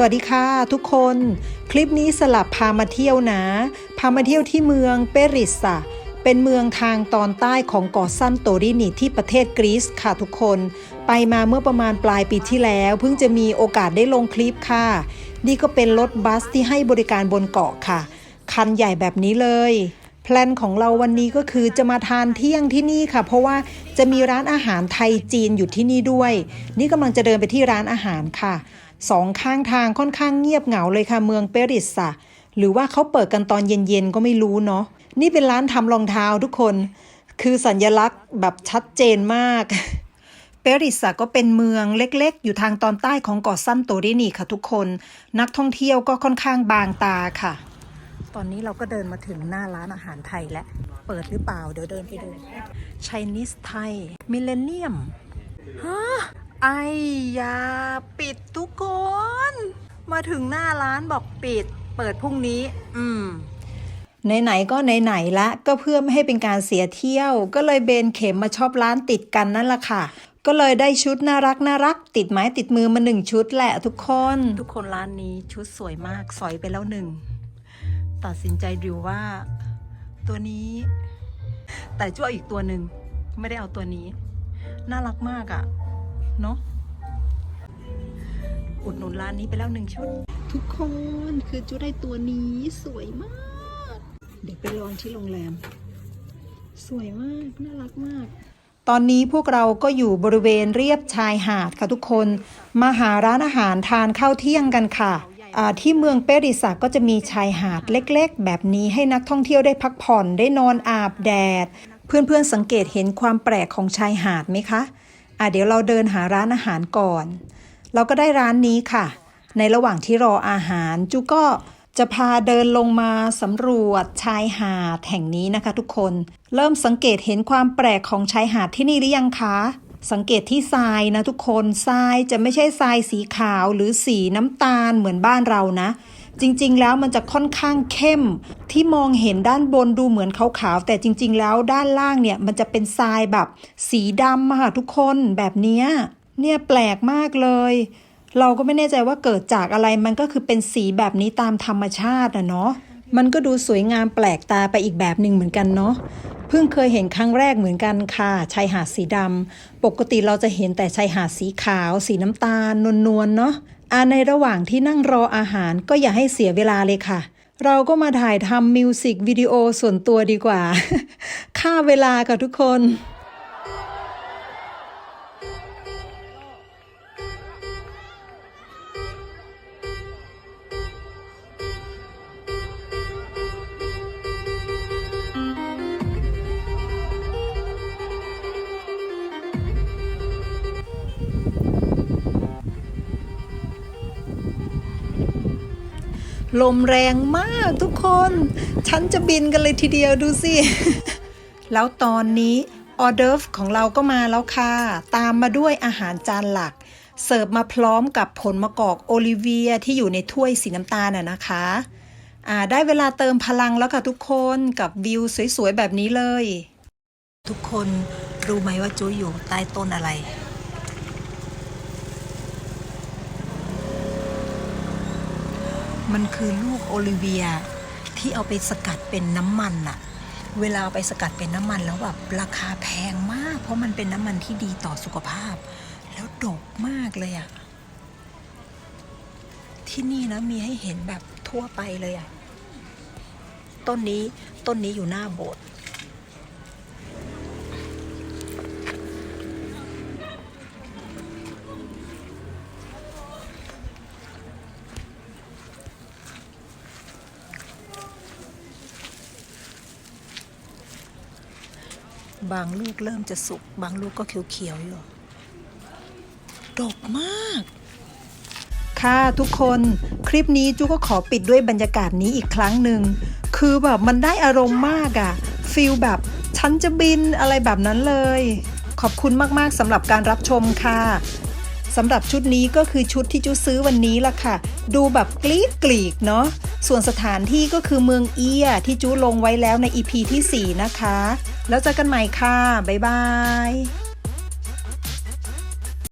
สวัสดีค่ะทุกคน คลิปนี้สลับพามาเที่ยวนะ พามาเที่ยวที่เมืองเปริสอะเป็นเมืองทางตอนใต้ของเกาะซันโตรินีที่ประเทศกรีซค่ะทุกคน ไปมาเมื่อประมาณปลายปีที่แล้ว เพิ่งจะมีโอกาสได้ลงคลิปค่ะ นี่ก็เป็นรถบัสที่ให้บริการบนเกาะค่ะ คันใหญ่แบบนี้เลยแพลนของเราวันนี้ก็คือจะมาทานเที่ยงที่นี่ค่ะ เพราะว่าจะมีร้านอาหารไทยจีนอยู่ที่นี่ด้วย นี่กำลังจะเดินไปที่ร้านอาหารค่ะ สองข้างทางค่อนข้างเงียบเหงาเลยค่ะเมืองเปริสอะหรือว่าเขาเปิดกันตอนเย็นๆก็ไม่รู้เนาะนี่เป็นร้านทำรองเท้าทุกคน คือสัญลักษณ์แบบชัดเจนมาก เปริสก็เป็นเมืองเล็กๆ อยู่ทางตอนใต้ของเกาะซันโตรินีค่ะทุกคน นักท่องเที่ยวก็ค่อนข้างบางตาค่ะ ตอนนี้เราก็เดินมาถึงหน้าร้านอาหารไทยแล้ว เปิดหรือเปล่า เดี๋ยวเดินไปดู Chinese ไทย Millennium ฮะ ไอ้ยาปิดทุกคน มาถึงหน้าร้านบอกปิด เปิดพรุ่งนี้ อืมไหนๆก็ไหนๆละก็เพื่อไม่ให้เป็นการเสียเที่ยว ก็เลยเบนเข็มมาชอบร้านติดกันนั่นแหละค่ะ ก็เลยได้ชุดน่ารักน่ารัก ติดไม้ติดมือมาหนึ่งชุดแหละทุกคน ทุกคนร้านนี้ชุดสวยมากสอยไปแล้วหนึ่งตัดสินใจดูว่า ตัวนี้ แต่จ้วอีกตัวหนึ่งไม่ได้เอาตัวนี้ น่ารักมากอะ่ะ เนาะอุดหนุนร้านนี้ไปแล้วหนึ่งชุด ทุกคนคือจูได้ตัวนี้สวยมาก เดี๋ยวไปลองที่โรงแรม สวยมาก น่ารักมาก ตอนนี้พวกเราก็อยู่บริเวณเรียบชายหาดค่ะทุกคน มาหาร้านอาหารทานข้าวเที่ยงกันค่ะอ่าที่เมืองเปริสาก็จะมีชายหาดเล็กๆ แบบนี้ให้นักท่องเที่ยวได้พักผ่อนได้นอนอาบแดด เพื่อนๆสังเกตเห็นความแปลกของชายหาดไหมคะ อะเดี๋ยวเราเดินหาร้านอาหารก่อน เราก็ได้ร้านนี้ค่ะ ในระหว่างที่รออาหารจูก็จะพาเดินลงมาสำรวจชายหาดแห่งนี้นะคะทุกคน เริ่มสังเกตเห็นความแปลกของชายหาดที่นี่หรือยังคะ สังเกตที่ทรายนะทุกคน ทรายจะไม่ใช่ทรายสีขาวหรือสีน้ำตาลเหมือนบ้านเรานะ จริง ๆ แล้วมันจะค่อนข้างเข้ม ที่มองเห็นด้านบนดูเหมือนขาวๆแต่จริง ๆ แล้วด้านล่างเนี่ยมันจะเป็นทรายแบบสีดำค่ะทุกคนแบบนี้เนี่ยแปลกมากเลย เราก็ไม่แน่ใจว่าเกิดจากอะไรมันก็คือเป็นสีแบบนี้ตามธรรมชาติอะเนาะมันก็ดูสวยงามแปลกตาไปอีกแบบหนึ่งเหมือนกันเนาะเพิ่งเคยเห็นครั้งแรกเหมือนกันค่ะชายหาดสีดำปกติเราจะเห็นแต่ชายหาดสีขาว สีน้ำตาลนวลๆเนาะ อาในระหว่างที่นั่งรออาหารก็อย่าให้เสียเวลาเลยค่ะ เราก็มาถ่ายทำมิวสิกวิดีโอส่วนตัวดีกว่า ค่าเวลาค่ะทุกคน ลมแรงมากทุกคน ฉันจะบินกันเลยทีเดียวดูสิ แล้วตอนนี้ออเดิร์ฟของเราก็มาแล้วค่ะ ตามมาด้วยอาหารจานหลัก เสิร์ฟมาพร้อมกับผลมะกอกโอลิเวียที่อยู่ในถ้วยสีน้ำตาลน่ะนะคะได้เวลาเติมพลังแล้วค่ะทุกคนกับวิวสวยๆแบบนี้เลย ทุกคนรู้ไหมว่าจุ้ยอยู่ใต้ต้นอะไร มันคือลูกโอลิเวีย ที่เอาไปสกัดเป็นน้ำมันอะเวลาเอาไปสกัดเป็นน้ำมันแล้วแบบราคาแพงมาก เพราะมันเป็นน้ำมันที่ดีต่อสุขภาพ แล้วดกมากเลยอะที่นี่นะมีให้เห็นแบบทั่วไปเลยอะต้นนี้ต้นนี้อยู่หน้าโบสถ์ บางลูกเริ่มจะสุก บางลูกก็เขียวๆอยู่ดกมาก ค่ะทุกคนคลิปนี้จูก็ขอปิดด้วยบรรยากาศนี้อีกครั้งหนึ่ง คือแบบมันได้อารมณ์มากอะฟีลแบบฉันจะบินอะไรแบบนั้นเลย ขอบคุณมากๆสำหรับการรับชมค่ะสำหรับชุดนี้ก็คือชุดที่จูซื้อวันนี้ละค่ะ ดูแบบกรี๊ดกลีกเนาะส่วนสถานที่ก็คือเมืองเอียที่จูลงไว้แล้วใน EP ที่ 4 นะคะ แล้วเจอกันใหม่ค่ะ บ๊ายบาย